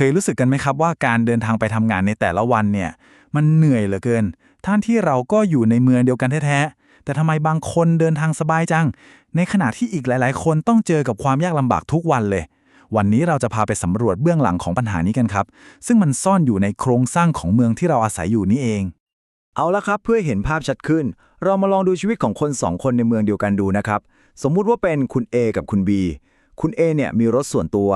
เคยรู้สึกกันไหมครับว่าการเดินทางไปทำงานในแต่ละวันเนี่ยมันเหนื่อยเหลือเกินท่านที่เราก็อยู่ในเมืองเดียวกันแท้ๆแต่ทำไมบางคนเดินทางสบายจัง ในขณะที่อีกหลาย ๆ คนต้องเจอกับความยากลำบากทุกวันเลย วันนี้เราจะพาไปสำรวจเบื้องหลังของปัญหานี้กันครับ ซึ่งมันซ่อนอยู่ในโครงสร้างของเมืองที่เราอาศัยอยู่นี่เอง เอาละครับเพื่อเห็นภาพชัดขึ้น เรามาลองดูชีวิตของคนสองคนในเมืองเดียวกันดูนะครับสมมุติว่าเป็นคุณ A กับคุณ B คุณ A เนี่ยมีรถส่วนตัว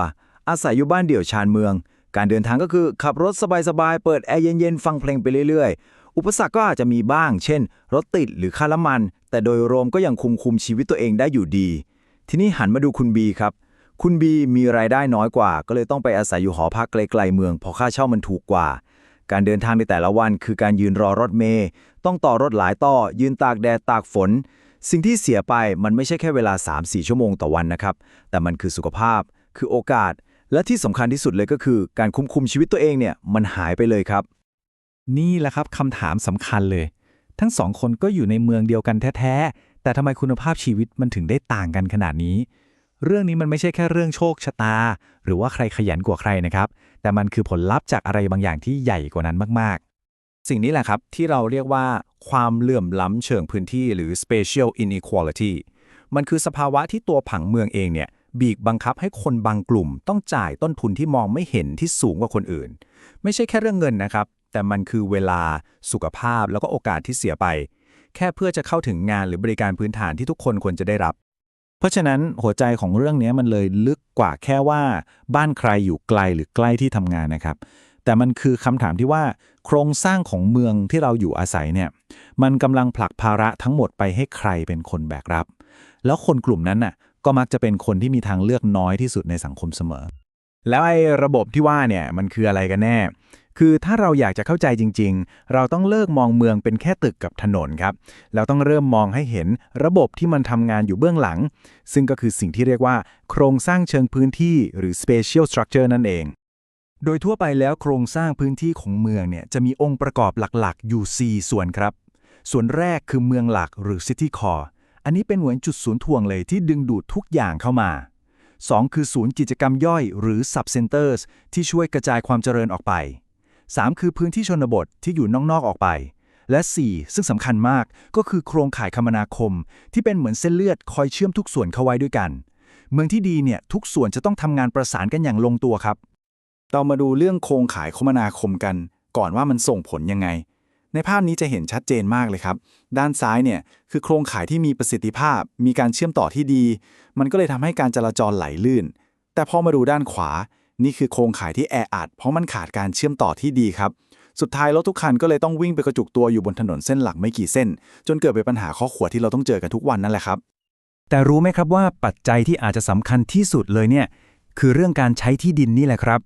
อาศัยอยู่บ้านเดี่ยวชานเมือง การเดินทางก็คือขับรถสบายๆ เปิดแอร์เย็นๆ ฟังเพลงไปเรื่อยๆ อุปสรรคก็อาจจะมีบ้าง เช่น รถติดหรือค่าน้ำมัน แต่โดยรวมก็ยังคุมคุมชีวิตตัวเองได้อยู่ดี ทีนี้หันมาดูคุณ B ครับ คุณ B มีรายได้น้อยกว่า ก็เลยต้องไปอาศัยอยู่หอพักไกลๆเมืองเพราะค่าเช่ามันถูกกว่า การเดินทางในแต่ละวันคือการยืนรอรถเมย์ต้องต่อรถหลายต่อ ยืนตากแดดตากฝน สิ่งที่เสียไปมันไม่ใช่แค่เวลา 3-4 ชั่วโมงต่อวันนะครับแต่มันคือสุขภาพ คือโอกาส และที่สำคัญที่สุดเลยก็คือ การคุมคุมชีวิตตัวเองเนี่ยมันหายไปเลยครับ นี่แหละครับคำถามสำคัญเลย ทั้งสองคนก็อยู่ในเมืองเดียวกันแท้ๆ แต่ทำไมคุณภาพชีวิตมันถึงได้ต่างกันขนาดนี้ เรื่องนี้มันไม่ใช่แค่เรื่องโชคชะตา หรือว่าใครขยันกว่าใครนะครับ แต่มันคือผลลัพธ์จากอะไรบางอย่างที่ใหญ่กว่านั้นมากๆ สิ่งนี้แหละครับที่เราเรียกว่าความเหลื่อมล้ำเชิงพื้นที่หรือ spatial inequality มันคือสภาวะที่ตัวผังเมืองเองเนี่ย บีบบังคับให้คนบางกลุ่มต้องจ่ายต้นทุนที่มองไม่เห็นที่สูงกว่าคนอื่น ไม่ใช่แค่เรื่องเงินนะครับ แต่มันคือเวลาสุขภาพแล้วก็โอกาสที่เสียไป แค่เพื่อจะเข้าถึงงานหรือบริการพื้นฐานที่ทุกคนควรจะได้รับ เพราะฉะนั้นหัวใจของเรื่องนี้มันเลยลึกกว่าแค่ว่า บ้านใครอยู่ไกลหรือใกล้ที่ทำงานนะครับแต่มันคือคำถามที่ว่าโครงสร้างของเมืองที่เราอยู่อาศัยเนี่ยมันกำลังผลักภาระทั้งหมดไปให้ใครเป็นคนแบกรับ แล้วคนกลุ่มนั้นน่ะ ก็มักจะเป็นคนที่มีทางเลือกน้อยที่สุดในสังคมเสมอ แล้วไอ้ระบบที่ว่าเนี่ยมันคืออะไรกันแน่ คือถ้าเราอยากจะเข้าใจจริง ๆ เราต้องเลิกมองเมืองเป็นแค่ตึกกับถนนครับ เราต้องเริ่มมองให้เห็นระบบที่มันทำงานอยู่เบื้องหลัง ซึ่งก็คือสิ่งที่เรียกว่า โครงสร้างเชิงพื้นที่หรือ spatial structure นั่นเอง โดยทั่วไปแล้วโครงสร้างพื้นที่ของเมืองเนี่ยจะมีองค์ประกอบหลักๆอยู่ 4 ส่วนครับ ส่วนแรกคือเมืองหลักหรือ city core อันนี้เป็นเหมือนจุดศูนย์ถ่วงเลยที่ดึงดูดทุกอย่างเข้ามา 2 คือศูนย์กิจกรรมย่อยหรือ sub centers ที่ช่วยกระจายความเจริญออกไป 3 คือพื้นที่ชนบทที่อยู่นอกๆออกไป และ 4 ซึ่งสำคัญมากก็คือโครงข่ายคมนาคม ที่เป็นเหมือนเส้นเลือดคอยเชื่อมทุกส่วนเข้าไว้ด้วยกัน เมืองที่ดีเนี่ยทุกส่วนจะต้องทำงานประสานกันอย่างลงตัวครับ เรามาดูเรื่องโครงข่ายคมนาคมกัน ก่อนว่ามันส่งผลยังไง ในภาพนี้จะเห็นชัดเจนมากเลยครับ ด้านซ้ายเนี่ยคือโครงข่ายที่มีประสิทธิภาพ มีการเชื่อมต่อที่ดี มันก็เลยทำให้การจราจรไหลลื่น แต่พอมาดูด้านขวา นี่คือโครงข่ายที่แออัดเพราะมันขาดการเชื่อมต่อที่ดีครับ สุดท้ายรถทุกคันก็เลยต้องวิ่งไปกระจุกตัวอยู่บนถนนเส้นหลักไม่กี่เส้น จนเกิดเป็นปัญหาข้อขวดที่เราต้องเจอกันทุกวันนั่นแหละครับ แต่รู้ไหมครับว่าปัจจัยที่อาจจะสำคัญที่สุดเลยเนี่ยคือเรื่องการใช้ที่ดินนี่แหละครับ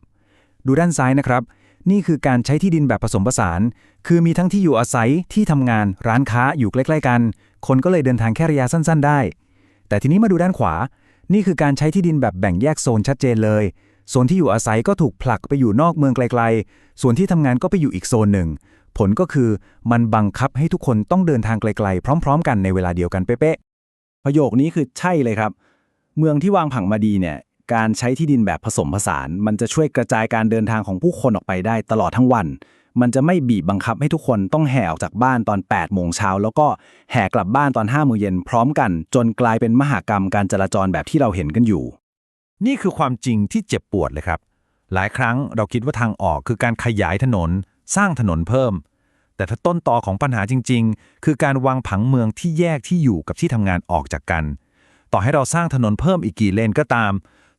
ดูด้านซ้ายนะครับ นี่คือการใช้ที่ดินแบบผสมผสาน คือมีทั้งที่อยู่อาศัยที่ทำงานร้านค้าอยู่ใกล้ๆกัน คนก็เลยเดินทางแค่ระยะสั้นๆ ได้ แต่ทีนี้มาดูด้านขวา นี่คือการใช้ที่ดินแบบแบ่งแยกโซนชัดเจนเลย โซนที่อยู่อาศัยก็ถูกผลักไปอยู่นอกเมืองไกลๆ ส่วนที่ทำงานก็ไปอยู่อีกโซนหนึ่ง ผลก็คือมันบังคับให้ทุกคนต้องเดินทางไกลๆ พร้อม ๆ กันในเวลาเดียวกันเป๊ะๆประโยคนี้คือใช่เลยครับ เมืองที่วางผังมาดีเนี่ย การใช้ที่ดินแบบผสมผสาน มันจะช่วยกระจายการเดินทางของผู้คนออกไปได้ตลอดทั้งวัน มันจะไม่บีบบังคับให้ทุกคนต้องแห่ออกจากบ้านตอน 8 โมงเช้า แล้วก็แห่กลับบ้านตอน5โมงเย็นพร้อมกัน จนกลายเป็นมหากรรมการจราจรแบบที่เราเห็นกันอยู่ นี่คือความจริงที่เจ็บปวดเลยครับ หลายครั้งเราคิดว่าทางออกคือการขยายถนน สร้างถนนเพิ่ม แต่ถ้าต้นตอของปัญหาจริง ๆ คือการวางผังเมืองที่แยกที่อยู่กับที่ทำงานออกจากกัน ต่อให้เราสร้างถนนเพิ่มอีกกี่เลนก็ตาม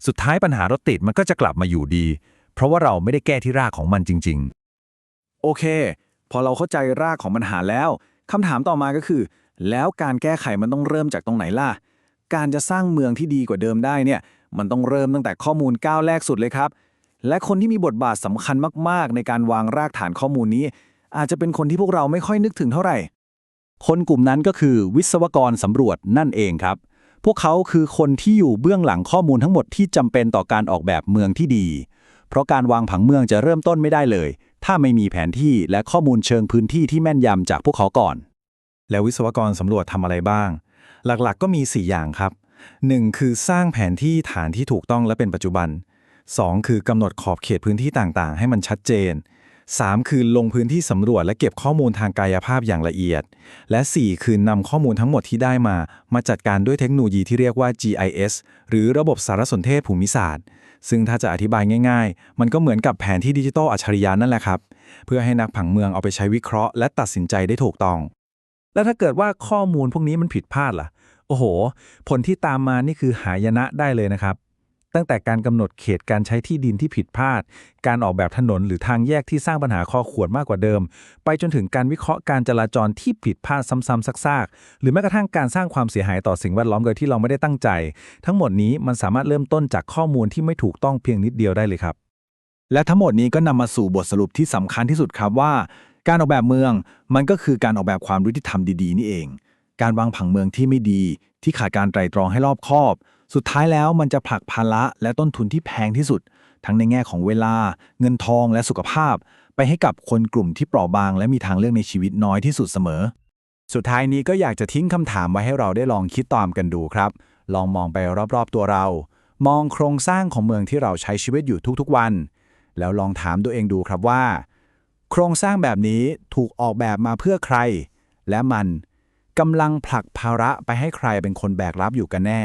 สุดท้ายปัญหารถติดมันก็จะกลับมาอยู่ดี เพราะว่าเราไม่ได้แก้ที่รากของมันจริง ๆ โอเค พอเราเข้าใจรากของปัญหาแล้วคำถามต่อมาก็คือ แล้วการแก้ไขมันต้องเริ่มจากตรงไหนล่ะ การจะสร้างเมืองที่ดีกว่าเดิมได้เนี่ยมันต้องเริ่มตั้งแต่ข้อมูลก้าวแรกสุดเลยครับ และคนที่มีบทบาทสำคัญมาก ๆ ในการวางรากฐานข้อมูลนี้ อาจจะเป็นคนที่พวกเราไม่ค่อยนึกถึงเท่าไหร่ คนกลุ่มนั้นก็คือวิศวกรสำรวจนั่นเองครับ พวกเขาคือคนที่อยู่เบื้องหลังข้อมูลทั้งหมดที่จำเป็นต่อการออกแบบเมืองที่ดี เพราะการวางผังเมืองจะเริ่มต้นไม่ได้เลย ถ้าไม่มีแผนที่และข้อมูลเชิงพื้นที่ที่แม่นยำจากพวกเขาก่อน แล้ววิศวกรสำรวจทำอะไรบ้าง หลักๆ ก็มี 4 อย่างครับ 1. คือสร้างแผนที่ฐานที่ถูกต้องและเป็นปัจจุบัน 2 คือกำหนดขอบเขตพื้นที่ต่างๆ ให้มันชัดเจน 3 คือลงพื้นที่สำรวจและเก็บข้อมูลทางกายภาพอย่างละเอียด และ 4 คือนำข้อมูลทั้งหมดที่ได้มา มาจัดการด้วยเทคโนโลยีที่เรียกว่า GIS หรือระบบสารสนเทศภูมิศาสตร์ ซึ่งถ้าจะอธิบายง่ายๆ มันก็เหมือนกับแผนที่ดิจิทัลอัจฉริยะนั่นแหละครับ เพื่อให้นักผังเมืองเอาไปใช้วิเคราะห์ และตัดสินใจได้ถูกต้อง แล้วถ้าเกิดว่าข้อมูลพวกนี้มันผิดพลาดล่ะ โอ้โห ผลที่ตามมานี่คือหายนะได้เลยนะครับ ตั้งแต่การกำหนดเขตการใช้ที่ดินที่ผิดพลาด การออกแบบถนนหรือทางแยกที่สร้างปัญหาคอขวดมากกว่าเดิม ไปจนถึงการวิเคราะห์การจราจรที่ผิดพลาดซ้ำๆซากๆ หรือแม้กระทั่งการสร้างความเสียหายต่อสิ่งแวดล้อมโดยที่เราไม่ได้ตั้งใจ ทั้งหมดนี้มันสามารถเริ่มต้นจากข้อมูลที่ไม่ถูกต้องเพียงนิดเดียวได้เลยครับ และทั้งหมดนี้ก็นำมาสู่บทสรุปที่สำคัญที่สุดครับว่า การออกแบบเมืองมันก็คือการออกแบบความยุติธรรมดีๆนี่เอง การวางผังเมืองที่ไม่ดี ที่ขาดการไตร่ตรองให้รอบคอบ สุดท้ายแล้วมันจะผลักภาระและต้นทุนที่แพงที่สุด ทั้งในแง่ของเวลา เงินทองและสุขภาพ ไปให้กับคนกลุ่มที่เปราะบาง และมีทางเลือกในชีวิตน้อยที่สุดเสมอ สุดท้ายนี้ก็อยากจะทิ้งคำถามไว้ให้เราได้ลองคิดตามกันดูครับ ลองมองไปรอบๆตัวเรา มองโครงสร้างของเมืองที่เราใช้ชีวิตอยู่ทุกๆวัน แล้วลองถามตัวเองดูครับว่า โครงสร้างแบบนี้ถูกออกแบบมาเพื่อใคร และมันกำลังผลักภาระไปให้ใครเป็นคนแบกรับอยู่กันแน่